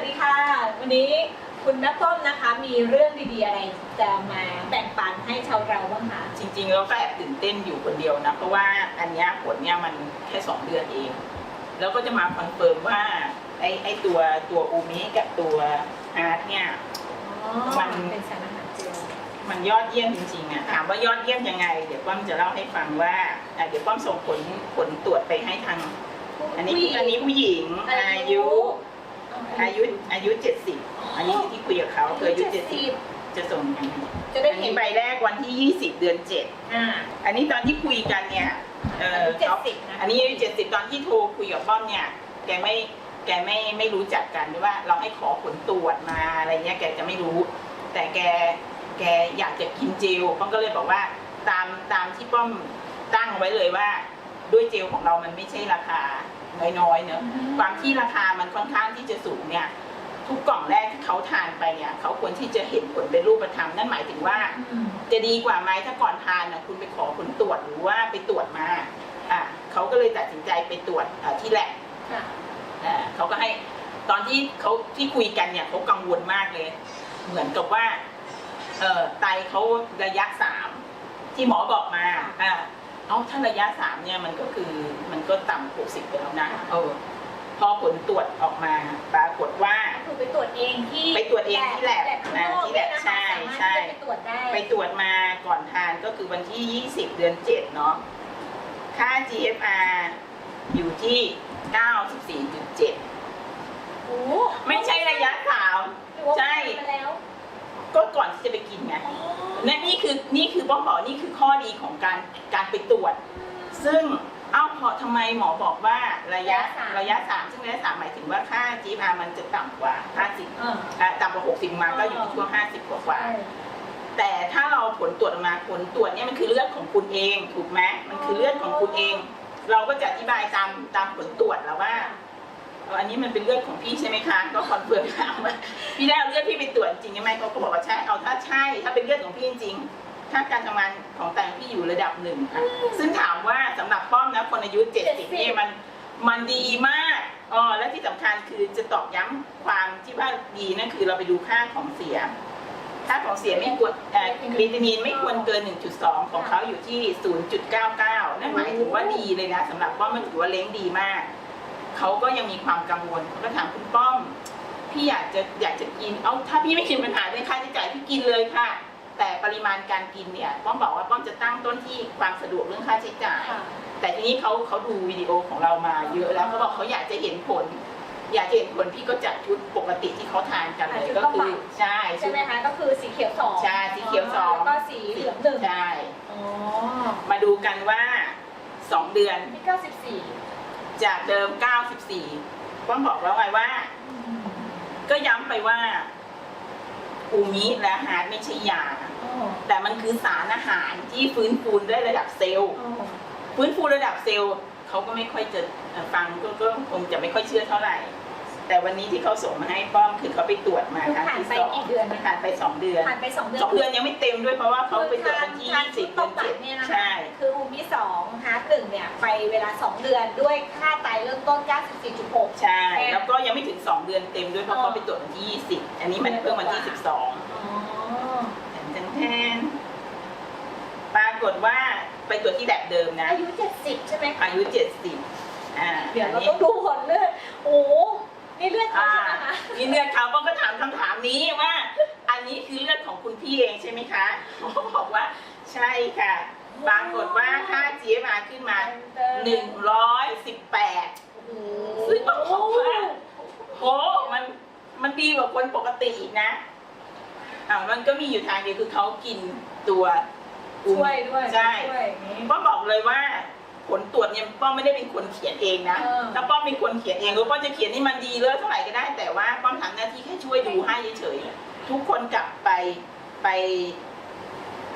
วัสดีค่ะ วันนี้คุณนักต้มนะคะ มีเรื่องดีๆอะไรจะมาแบ่งปันให้ชาวเราบ้างคะจริงๆเราก็แอบตื่นเต้นอยู่คนเดียวนะ เพราะว่าอันเนี้ยผลเนี่ยมันแค่สองเดือนเอง แล้วก็จะมาคอนเฟิร์มว่าไอ้ไอ้ตัวตัวอูมิกับตัวอาร์ตเนี่ยมัน เป็นสารอาหารเจลมันยอดเยี่ยมจริงๆอะถามว่ายอดเยี่ยมยังไง เดี๋ยวป้อมจะเล่าให้ฟังว่าอะเดี๋ยวป้อมส่งผลผลตรวจไปให้ทาง อันนี้อันนี้ผู้หญิงอายุ อายุอายุเจ็ดสิบอันนี้ที่คุยกับเขาคืออายุเจ็ดสิบจะส่งกันจะได้อันเห็นี้นใบแรกวันที่ยี่สิบเดือนเจ็ดอ่า อันนี้ตอนที่คุยกันเนี่ยเออเจ็ดเขาสิบนะ อันนี้เจ็ดสิบตอนที่โทรคุยกับป้อมเนี่ยแกไม่แกไม่ไม่รู้จักกันหรือว่าเราให้ขอผลตรวจมาอะไรเงี้ยแกจะไม่รู้ แต่แกแกอยากจะกินเจลป้อมก็เลยบอกว่าตามตามที่ป้อมตั้งไว้เลยว่า ด้วยเจลของเรามันไม่ใช่ราคา น้อยๆเนอะความที่ราคามันค่อนข้างที่จะสูงเนี่ยทุกกล่องแรกที่เขาทานไปเนี่ยเขาควรที่จะเห็นผลเป็นรูปธรรมนั่นหมายถึงว่าอืมจะดีกว่าไหมถ้าก่อนทานนะคุณไปขอผลตรวจหรือว่าไปตรวจมาอะเขาก็เลยตัดสินใจไปตรวจเอ่อที่แลบค่ะอ่าเขาก็ให้ตอนที่เขาที่คุยกันเนี่ยเขากังวลมากเลย เหมือนกับว่า เอ่อไตเขาระยะสามที่หมอบอกมาอ่า เอาถ้าระยะสามเนี่ยมันก็คือมันก็ต่ำหกสิบไปแล้วนะเออพอผลตรวจออกมาปรากฏว่า คือไปตรวจเองที่ไปตรวจเองที่แลบข้างนอกที่แลบเนี่ยนะคะใช่สามารถใช่ที่จะไปตรวจได้ไปตรวจมาก่อนทานก็คือวันที่ 20 เดือน 7 เนาะค่า GFR อยู่ที่ 94.7โอ้ไม่ใช่ระยะสามหรือว่าใช่ผ่านมาแล้ว ก็ก่อนที่จะไปกินไงอ๋อนั่นนี่คือนี่คือป้อมบอกนี่คือข้อดีของการการไปตรวจ ซึ่งเอ้าพอทำไมหมอบอกว่าระยะระยะสามซึ่งระยะสามหมายถึงว่าค่า GFR มันจะต่ำกว่า50เอออะต่ำกว่า60มาก็อยู่ที่ช่วง50กว่ากว่าใช่แต่ถ้าเราผลตรวจออกมาผลตรวจเนี่ยมันคือเลือดของคุณเอง ถูกไหมมันคือเลือดของคุณเอง เราก็จะอธิบายตามตามผลตรวจแล้วว่าเอออันนี้มันเป็นเลือดของพี่ใช่ไหมคะ ก็คอนเฟิร์มถามว่าพี่ได้เอาเลือดพี่ไปตรวจจริงไหมเขาก็บอกว่าใช่ เอาถ้าใช่ ถ้าเป็นเลือดของพี่จริงๆถ้าการทำงานของแต่งพี่อยู่ระดับหนึ่งอะซึ่งถามว่าสำหรับป้อมนะคนอายุเจ็ดสิบเนี่ยมันมันดีมากอ๋อและที่สำคัญคือจะตอกย้ำความที่ว่าดีนั่นคือเราไปดูค่าของเสีย ค่าของเสียไม่ควรเอ่อวิตามินไม่ควรเกิน 1.2 ของเขาอยู่ที่ 0.99 นั่นหมายถึงว่าดีเลยนะสำหรับป้อมมันถือว่าเล้งดีมาก เขาก็ยังมีความกังวลเขาก็ถามคุณป้อม พี่อยากจะอยากจะกิน เอาถ้าพี่ไม่กินปัญหาเรื่องค่าใช้จ่ายพี่กินเลยค่ะ แต่ปริมาณการกินเนี่ยป้อมบอกว่าป้อมจะตั้งต้นที่ความสะดวกเรื่องค่าใช้จ่ายค่ะแต่ทีนี้เขาเขาดูวิดีโอของเรามาเยอะแล้วเขาบอกเขาอยากจะเห็นผล อยากจะเห็นผลพี่ก็จัดชุดปกติที่เขาทานกันเลยก็คือใช่ใช่ไหมคะก็คือสีเขียวสองใช่สีเขียวสองแล้วก็สีเหลืองหนึ่งใช่อ๋อมาดูกันว่า2เดือนที่เก้าสิบสี่ จากเดิม 94ป้อมบอกแล้วไงว่า ก็ย้ำไปว่าอูมิและฮาร์ดไม่ใช่ยาอ๋อแต่มันคือสารอาหารที่ฟื้นฟูได้ระดับเซลล์อ๋อฟื้นฟูระดับเซลล์เขาก็ไม่ค่อยจะเอ่อฟังก็ก็คงจะไม่ค่อยเชื่อเท่าไหร่ แต่วันนี้ที่เขาส่งมาให้ป้อมคือเขาไปตรวจมาคือครั้งผ่านที่ไปสองกี่เดือนนะคะผ่านไปสองเดือนผ่านไปสองเดือนสองเดือนยังไม่เต็มด้วยเพราะว่าเขาไปตรวจวันที่ทานยี่สิบต้เดืมอนบัเจ็ตดเนี่ยนะคะ ใช่ คืออูมิสองฮาร์ดหนึ่งเนี่ยไปเวลาสองเดือนด้วยค่าไตเริ่มต้น 94.6 ใช่ แล้วก็ยังไม่ถึง2เดือนเต็มด้วยเพราะเขาไปตรวจวันที่20อันนี้มันเพิ่งวันที่12อ๋อ แทนแทนปรากฏว่าไปตรวจที่แลบเดิมนะ อายุ 70 ใช่ไหมคะอายุ 70อ่าเดี๋ยวอันเรานี้ต้องดูผลเลือดโอ้โหนี่ เลือดเขาอ่าใช่ไหมคะนี่เลือดเขาป้องก็ถามคำถามนี้ว่า อันนี้คือเลือดของคุณพี่เองใช่ไหมคะเขาบอกว่าใช่ค่ะ ปรากฏว่าค่า GFR ขึ้นมา 118 โอ้โหซึ่งต้องบอกว่าโหมันมันดีกว่าคนปกติอีกนะอ่ามันก็มีอยู่ทางเดียวคือเขากินตัวอุ้มช่วยด้วยใช่ ช่วยอย่างนี้ป้อมบอกเลยว่า ผลตรวจเนี่ยป้อมไม่ได้เป็นคนเขียนเองนะเออ ถ้าป้อมเป็นคนเขียนเองก็ป้อมจะเขียนให้มันดีเลิศเท่าไหร่ก็ได้แต่ว่าป้อมทำหน้าที่แค่ช่วยดูให้เฉยๆทุกคนกลับไปไป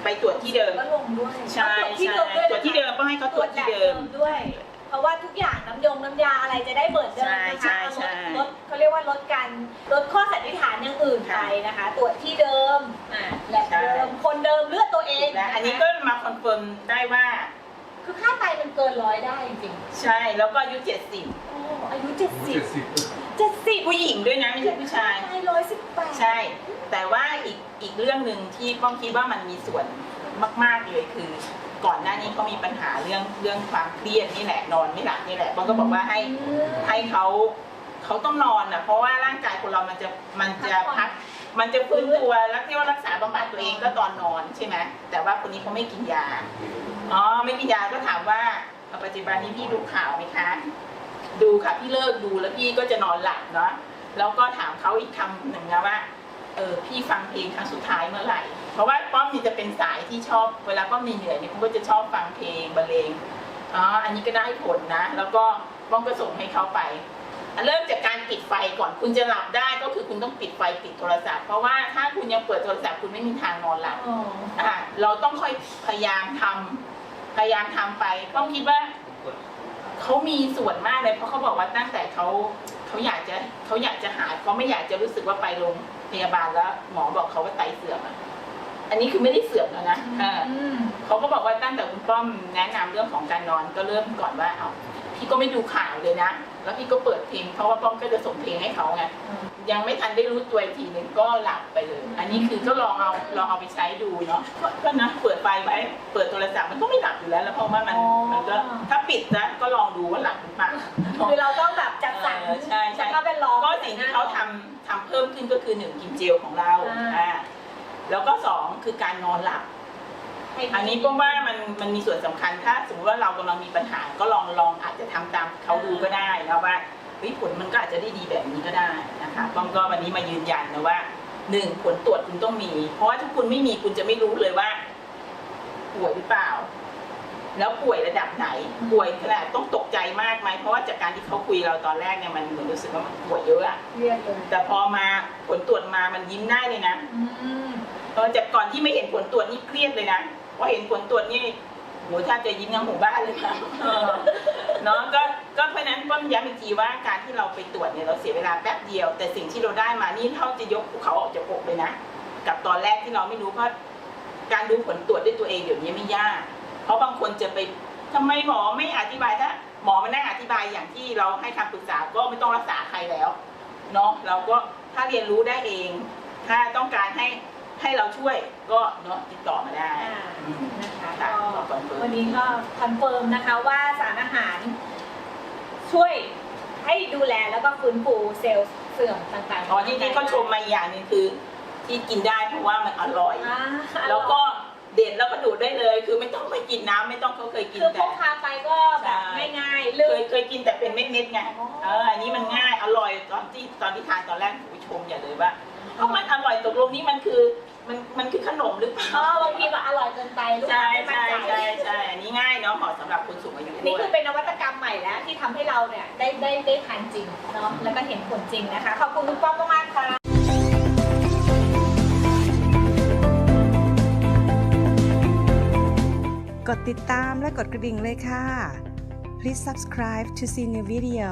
ไปตรวจที่เดิม ก็ลงด้วยใช่ตรวจที่ใช่เดิมด้วยตรวจที่เดิมป้อมให้เขาตรวจที่เดิมด้วย เพราะว่าทุกอย่างน้ำยงน้ำยาอะไรจะได้เบิดเดิมนะใช่คะใช่ ลดลดเขาเรียกว่าลดการลดข้อสันนิษฐานอย่างอื่นไปนะคะ ตรวจที่เดิมอ่าแลบเดิมคนเดิมเลือดตัวเองและนะคะอันนี้ก็มาคอนเฟิร์มได้ว่า คือค่าไตมันเกินร้อยได้จริงใช่แล้วก็อายุ70ๆโอ้อายุเจ็ดสิบเจ็ดสิบเจ็เจ็ดสิบผู้หญิงด้วยนะไม่ใช่ผู้ชายใช่ร้อยสิบแปดใช่ แต่ว่าอีกอีกเรื่องหนึ่งที่ป้องคิดว่ามันมีส่วนมาก ๆ เลยคือ ก่อนหน้านี้เขามีปัญหาเรื่องเรื่องความเครียดนี่แหละนอนไม่หลับนี่แหละป้องก็บอกว่าให้ให้เขาเขาต้องนอนอะเพราะว่าร่างกายคนเรามันจะมันจะพัก มันจะฟื้นตัวแล้วที่ว่ารักษาบำบัดตัวเองก็ตอนนอนใช่ไหมแต่ว่าคนนี้เขาไม่กินยาอ๋อไม่กินยาก็ถามว่าปัจจุบันนี้พี่ดูข่าวไหมคะ ดูค่ะพี่เลิกดูแล้วพี่ก็จะนอนหลับเนาะแล้วก็ถามเขาอีกคำหนึ่งนะว่าเออพี่ฟังเพลงครั้งสุดท้ายเมื่อไหร่ เพราะว่าป้อมนี่จะเป็นสายที่ชอบเวลาป้อมเหนื่อยๆเนี่ยผมก็จะชอบฟังเพลงบรรเลงอ๋ออันนี้ก็ได้ผลนะ แล้วก็ป้อมก็ส่งให้เขาไป เริ่มจากการปิดไฟก่อนคุณจะหลับได้ก็คือคุณต้องปิดไฟปิดโทรศัพท์ เพราะว่าถ้าคุณยังเปิดโทรศัพท์คุณไม่มีทางนอนหลับอ๋ออะเราต้องค่อยพยายามทำพยายามทำไปป้อมคิดว่าเขามีส่วนมากเลยเพราะเขาบอกว่าตั้งแต่เขาเขาอยากจะเขาอยากจะหายเขาไม่อยากจะรู้สึกว่าไปโรงพยาบาลแล้ว หมอบอกเขาว่าไตเสื่อมอะ อันนี้คือไม่ได้เสื่อมแล้วนะเอออืมเขาก็บอกว่าตั้งแต่คุณป้อมแนะนำเรื่องของการนอนก็เริ่มก่อนว่าเอาพี่ก็ไม่ดูข่าวเลยนะ แล้วพี่ก็เปิดเพลงเพราะว่าป้อมก็จะส่งเพลงให้เขาไง ยังไม่ทันได้รู้ตัวอีกทีหนึ่งก็หลับไปเลย อันนี้คือก็ลองเอาลองเอาไปใช้ดูเนาะก็ก็นะเปิดไฟไว้เปิดโทรศัพท์มันก็ไม่หลับอยู่แล้วแล้วเพราะว่ามันอ๋อ มันก็ถ้าปิดนะก็ลองดูว่าหลับหรือเปล่าคือเราต้องแบบจัดสรรเออใช่ใช่สภาพแวดล้อม ก็สิ่งที่เขาทำทำเพิ่มขึ้นก็คือหนึ่งกินเจลของเราอ่า อ่า แล้วก็สองคือการนอนหลับให้ดีอันนี้ก็ว่ามันมันมีส่วนสำคัญถ้าสมมติว่าเรากำลังมีปัญหาก็ลองลองอาจจะทำตามเขาดูก็ได้นะว่าเฮ้ยผลมันก็อาจจะได้ดีแบบนี้ก็ได้นะคะป้อมก็วันนี้มายืนยันนะว่าหนึ่งผลตรวจคุณต้องมี เพราะว่าถ้าคุณไม่มีคุณจะไม่รู้เลยว่า ป่วยหรือเปล่า แล้วป่วยระดับไหน ป่วยขนาดต้องตกใจมากไหมเพราะว่าจากการที่เขาคุยเราตอนแรกเนี่ยมันเหมือนรู้สึกว่ามันป่วยเยอะอะเรียกเลยแต่พอมาผลตรวจมามันยิ้มได้เลยนะอืม ตอนจากก่อนที่ไม่เห็นผลตรวจนี่เครียดเลยนะพอเห็นผลตรวจนี่โหแทบจะยิ้มทั้งหมู่บ้านเลยนะเออเนาะก็ก็เพราะฉะนั้นป้อมย้ำอีกทีว่าการที่เราไปตรวจเนี่ยเราเสียเวลาแป๊บเดียว แต่สิ่งที่เราได้มานี่เท่าจะยกภูเขาออกจากอกเลยนะ กับตอนแรกที่เราไม่รู้เพราะการดูผลตรวจด้วยตัวเองเดี๋ยวนี้ไม่ยาก เพราะบางคนจะไปทำไมหมอไม่อธิบายถ้าหมอมานั่งอธิบายอย่างที่เราให้คำปรึกษาก็ไม่ต้องรักษาใครแล้วเนาะเราก็ถ้าเรียนรู้ได้เอง ถ้าต้องการให้ ให้เราช่วยก็เนาะติดต่อมาได้อ่าอืมนะคะค่ะก็ขอคอนเฟิร์มวันนี้ก็คอนเฟิร์มนะคะว่าสารอาหาร ช่วยให้ดูแลแล้วก็ฟื้นฟูเซลล์เสื่อมต่างๆอ๋อที่ที่เขาชมมาอีกอย่างหนึงคือที่กินได้เพราะว่ามันอร่อย อ่าแล้วก็เด็ดแล้วก็ดูดได้เลย คือไม่ต้องไปกินน้ำไม่ต้องเขาเคยกินคือพแต่ กพาไปก็แบบใช่ ง่ายๆเคลืยมเคยกินแต่เป็นเม็ดๆไงอ๋อ เอออันนี้มันง่ายอร่อยตอนที่ตอนที่ทานตอนแรกผู้ชมอย่าเลยว่าเอ้ามันอร่อยตกลงนี่มันคือ มันมันคือขนมหรือเปล่าเออบางทีแบบอร่อยเกินไปลูกใช่ค้าไม่มั่นใช่ใจใช่ใช่อันนี้ง่ายเนาะเหมาะสำหรับคนสูงอายุอันนี้ด้วคือยเป็นนวัตกรรมใหม่แล้วที่ทำให้เราเนี่ยได้ได้ได้ทานจริงเนาะแล้วก็เห็นผลจริงนะคะ ขอบคุณคุณป้อมมากๆค่ะกดติดตามและกดกระดิ่งเลยค่ะ Please subscribe to see new video